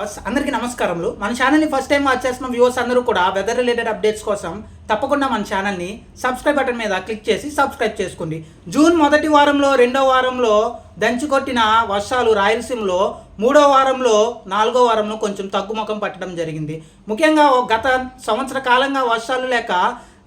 Viewers అందరికీ నమస్కారములు. మన ఛానల్ని ఫస్ట్ టైం వాచ్ చేసిన వ్యూవర్స్ అందరూ కూడా వెదర్ రిలేటెడ్ అప్డేట్స్ కోసం తప్పకుండా మన ఛానల్ని సబ్స్క్రైబ్ బటన్ మీద క్లిక్ చేసి సబ్స్క్రైబ్ చేసుకోండి. జూన్ మొదటి వారంలో రెండో వారంలో దంచుకొట్టిన వర్షాలు రాయలసీమలో మూడో వారంలో నాలుగో వారంలో కొంచెం తగ్గుముఖం పట్టడం జరిగింది. ముఖ్యంగా గత సంవత్సర కాలంగా వర్షాలు లేక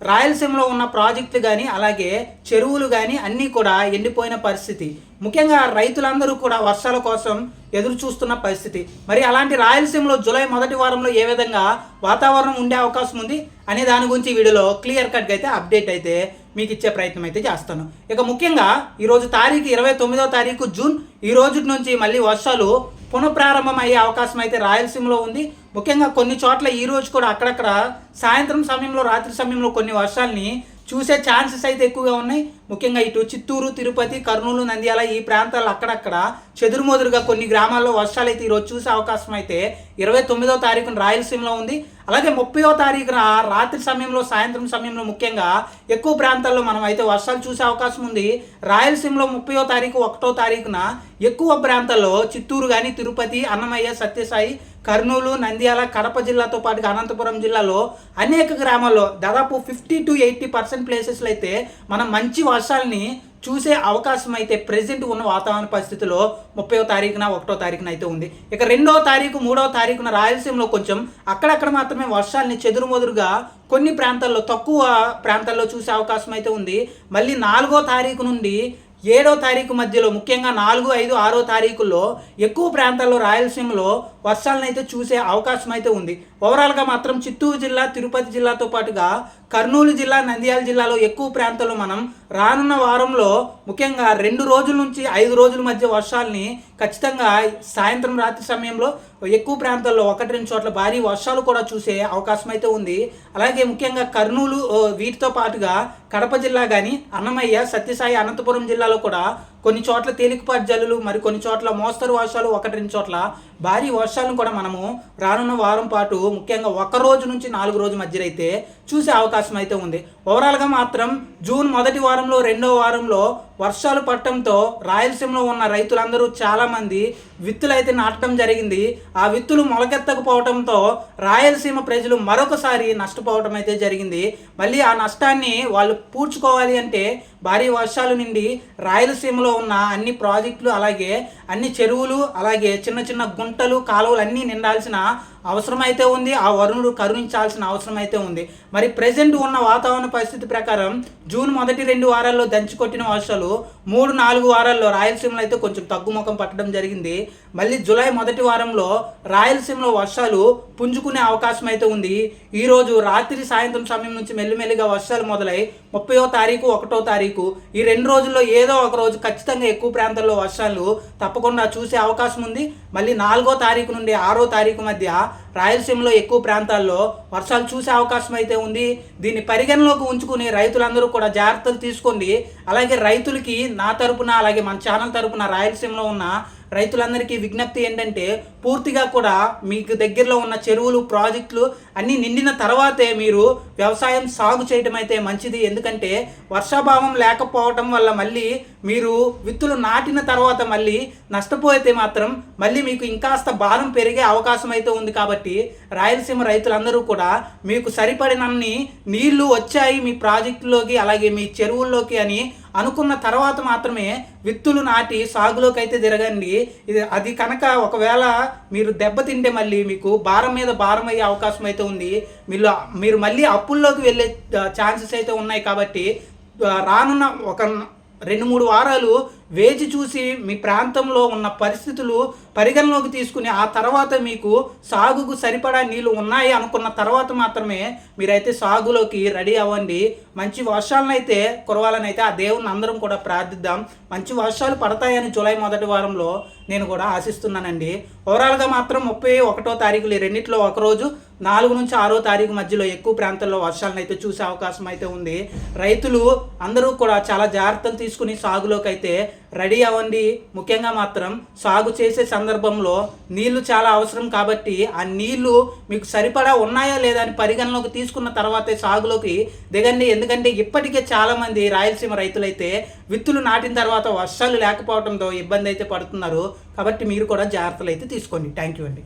రాయలసీమలో ఉన్న ప్రాజెక్టులు కానీ అలాగే చెరువులు కానీ అన్నీ కూడా ఎండిపోయిన పరిస్థితి. ముఖ్యంగా రైతులందరూ కూడా వర్షాల కోసం ఎదురు చూస్తున్న పరిస్థితి. మరి అలాంటి రాయలసీమలో జూలై మొదటి వారంలో ఏ విధంగా వాతావరణం ఉండే అవకాశం ఉంది అనే దాని గురించి వీడియోలో క్లియర్ కట్గా అయితే అప్డేట్ అయితే మీకు ఇచ్చే ప్రయత్నం అయితే చేస్తాను. ఇక ముఖ్యంగా ఈరోజు తారీఖు ఇరవై తొమ్మిదో తారీఖు జూన్. ఈ రోజు నుంచి మళ్ళీ వర్షాలు పునఃప్రారంభం అయ్యే అవకాశం అయితే రాయలసీమలో ఉంది. ముఖ్యంగా కొన్ని చోట్ల ఈ రోజు కూడా అక్కడక్కడ సాయంత్రం సమయంలో రాత్రి సమయంలో కొన్ని వర్షాలని చూసే ఛాన్సెస్ అయితే ఎక్కువగా ఉన్నాయి. ముఖ్యంగా ఇటు చిత్తూరు తిరుపతి కర్నూలు నంద్యాల ఈ ప్రాంతాల్లో అక్కడక్కడ చెదురుమదురుగా కొన్ని గ్రామాల్లో వర్షాలు అయితే ఈరోజు చూసే అవకాశం అయితే ఇరవై తొమ్మిదో తారీఖున రాయలసీమలో ఉంది. అలాగే ముప్పయో తారీఖున రాత్రి సమయంలో సాయంత్రం సమయంలో ముఖ్యంగా ఎక్కువ ప్రాంతాల్లో మనం అయితే వర్షాలు చూసే అవకాశం ఉంది. రాయలసీమలో ముప్పయో తారీఖు ఒకటో తారీఖున ఎక్కువ ప్రాంతాల్లో చిత్తూరు కానీ తిరుపతి అన్నమయ్య సత్యసాయి కర్నూలు నంద్యాల కడప జిల్లాతో పాటుగా అనంతపురం జిల్లాలో అనేక గ్రామాల్లో దాదాపు ఫిఫ్టీ టు ఎయిటీ పర్సెంట్ ప్లేసెస్లో అయితే మనం మంచి వర్షాలని చూసే అవకాశం అయితే ప్రెసెంట్ ఉన్న వాతావరణ పరిస్థితిలో ముప్పయో తారీఖున ఒకటో తారీఖున అయితే ఉంది. ఇక రెండో తారీఖు మూడో తారీఖున రాయలసీమలో కొంచెం అక్కడక్కడ మాత్రమే వర్షాలని చెదురుమదురుగా కొన్ని ప్రాంతాల్లో తక్కువ ప్రాంతాల్లో చూసే అవకాశం అయితే ఉంది. మళ్ళీ నాలుగో తారీఖు నుండి ఏడో తారీఖు మధ్యలో ముఖ్యంగా నాలుగు ఐదు ఆరో తారీఖుల్లో ఎక్కువ ప్రాంతాల్లో రాయలసీమలో వర్షాలను అయితే చూసే అవకాశం అయితే ఉంది. ఓవరాల్గా మాత్రం చిత్తూరు జిల్లా తిరుపతి జిల్లాతో పాటుగా కర్నూలు జిల్లా నంద్యాల జిల్లాలో ఎక్కువ ప్రాంతాల్లో మనం రానున్న వారంలో ముఖ్యంగా రెండు రోజుల నుంచి ఐదు రోజుల మధ్య వర్షాలని ఖచ్చితంగా సాయంత్రం రాత్రి సమయంలో ఎక్కువ ప్రాంతాల్లో ఒకటి రెండు చోట్ల భారీ వర్షాలు కూడా చూసే అవకాశం అయితే ఉంది. అలాగే ముఖ్యంగా కర్నూలు వీటితో పాటుగా కడప జిల్లా కానీ అన్నమయ్య సత్యసాయి అనంతపురం జిల్లాలో కూడా కొన్ని చోట్ల తేలికపాటి జల్లులు మరి కొన్ని చోట్ల మోస్తరు వర్షాలు ఒకటి రెండు చోట్ల భారీ వర్షాలను కూడా మనము రానున్న వారం పాటు ముఖ్యంగా ఒక రోజు నుంచి నాలుగు రోజు మధ్యలో అయితే చూసే అవకాశం అయితే ఉంది. ఓవరాల్గా మాత్రం జూన్ మొదటి వారంలో రెండో వారంలో వర్షాలు పడటంతో రాయలసీమలో ఉన్న రైతులందరూ చాలామంది విత్తులు అయితే నాటడం జరిగింది. ఆ విత్తులు మొలకెత్తకపోవడంతో రాయలసీమ ప్రజలు మరొకసారి నష్టపోవడం అయితే జరిగింది. మళ్ళీ ఆ నష్టాన్ని వాళ్ళు పూడ్చుకోవాలి అంటే భారీ వర్షాలు నుండి రాయలసీమలో ఉన్న అన్ని ప్రాజెక్టులు అలాగే అన్ని చెరువులు అలాగే చిన్న చిన్న గుంటలు కాలువలు అన్నీ నిండాల్సిన అవసరమైతే ఉంది ఆ వరుణుడు కరుణించాల్సిన అవసరం అయితే ఉంది. మరి ప్రజెంట్ ఉన్న వాతావరణ పరిస్థితి ప్రకారం జూన్ మొదటి రెండు వారాల్లో దంచుకొట్టిన వర్షాలు మూడు నాలుగు వారాల్లో రాయలసీమలో అయితే కొంచెం తగ్గుముఖం పట్టడం జరిగింది. మళ్ళీ జూలై మొదటి వారంలో రాయలసీమలో వర్షాలు పుంజుకునే అవకాశం అయితే ఉంది. ఈరోజు రాత్రి సాయంత్రం సమయం నుంచి మెల్లిమెల్లిగా వర్షాలు మొదలై ముప్పయో తారీఖు ఒకటో తారీఖు ఈ రెండు రోజుల్లో ఏదో ఒక రోజు ఖచ్చితంగా ఎక్కువ ప్రాంతాల్లో వర్షాలు తప్పకుండా చూసే అవకాశం ఉంది. మళ్ళీ నాలుగో తారీఖు నుండి ఆరో తారీఖు మధ్య రాయలసీమలో ఎక్కువ ప్రాంతాల్లో వర్షాలు చూసే అవకాశం అయితే ఉంది. దీన్ని పరిగణలోకి ఉంచుకుని రైతులందరూ కూడా జాగ్రత్తలు తీసుకోండి. అలాగే రైతులకి నా తరపున అలాగే మన ఛానల్ తరపున రాయలసీమలో ఉన్న రైతులందరికీ విజ్ఞప్తి ఏంటంటే పూర్తిగా కూడా మీకు దగ్గరలో ఉన్న చెరువులు ప్రాజెక్టులు అన్నీ నిండిన తర్వాతే మీరు వ్యవసాయం సాగు చేయడం అయితే మంచిది. ఎందుకంటే వర్షాభావం లేకపోవటం వల్ల మళ్ళీ మీరు విత్తులు నాటిన తర్వాత మళ్ళీ నష్టపోతే మాత్రం మళ్ళీ మీకు ఇంకాస్త భారం పెరిగే అవకాశం అయితే ఉంది కాబట్టి రాయలసీమ రైతులందరూ కూడా మీకు సరిపడినన్ని నీళ్ళు వచ్చాయి మీ ప్రాజెక్టులోకి అలాగే మీ చెరువుల్లోకి అని అనుకున్న తర్వాత మాత్రమే విత్తులు నాటి సాగులోకి అయితే తిరగండి. ఇది అది కనుక ఒకవేళ మీరు దెబ్బతింటే మళ్ళీ మీకు భారం మీద భారం అయ్యే అవకాశం అయితే ఉంది. మీరు మీరు మళ్ళీ అప్పుల్లోకి వెళ్ళే ఛాన్సెస్ అయితే ఉన్నాయి కాబట్టి రానున్న ఒక రెండు మూడు వారాలు వేచి చూసి మీ ప్రాంతంలో ఉన్న పరిస్థితులు పరిగణలోకి తీసుకుని ఆ తర్వాత మీకు సాగుకు సరిపడా నీళ్ళు ఉన్నాయి అనుకున్న తర్వాత మాత్రమే మీరైతే సాగులోకి రెడీ అవ్వండి. మంచి వర్షాలను అయితే కురవాలని అయితే ఆ దేవుని అందరం కూడా ప్రార్థిద్దాం. మంచి వర్షాలు పడతాయని జూలై మొదటి వారంలో నేను కూడా ఆశిస్తున్నానండి. ఓవరాల్గా మాత్రం ముప్పై ఒకటో తారీఖులు ఈ రెండిట్లో ఒకరోజు నాలుగు నుంచి ఆరో తారీఖు మధ్యలో ఎక్కువ ప్రాంతాల్లో వర్షాలను అయితే చూసే అవకాశం అయితే ఉంది. రైతులు అందరూ కూడా చాలా జాగ్రత్తలు తీసుకుని సాగులోకి అయితే రెడీ అవ్వండి. ముఖ్యంగా మాత్రం సాగు చేసే సందర్భంలో నీళ్ళు చాలా అవసరం కాబట్టి ఆ నీళ్ళు మీకు సరిపడా ఉన్నాయా లేదా అని పరిగణలోకి తీసుకున్న తర్వాతే సాగులోకి దిగండి. ఎందుకంటే ఇప్పటికే చాలామంది రాయలసీమ రైతులైతే విత్తులు నాటిన తర్వాత వర్షాలు లేకపోవడంతో ఇబ్బంది అయితే పడుతున్నారు. కాబట్టి మీరు కూడా జాగ్రత్తలు అయితే తీసుకోండి. థ్యాంక్ యూ అండి.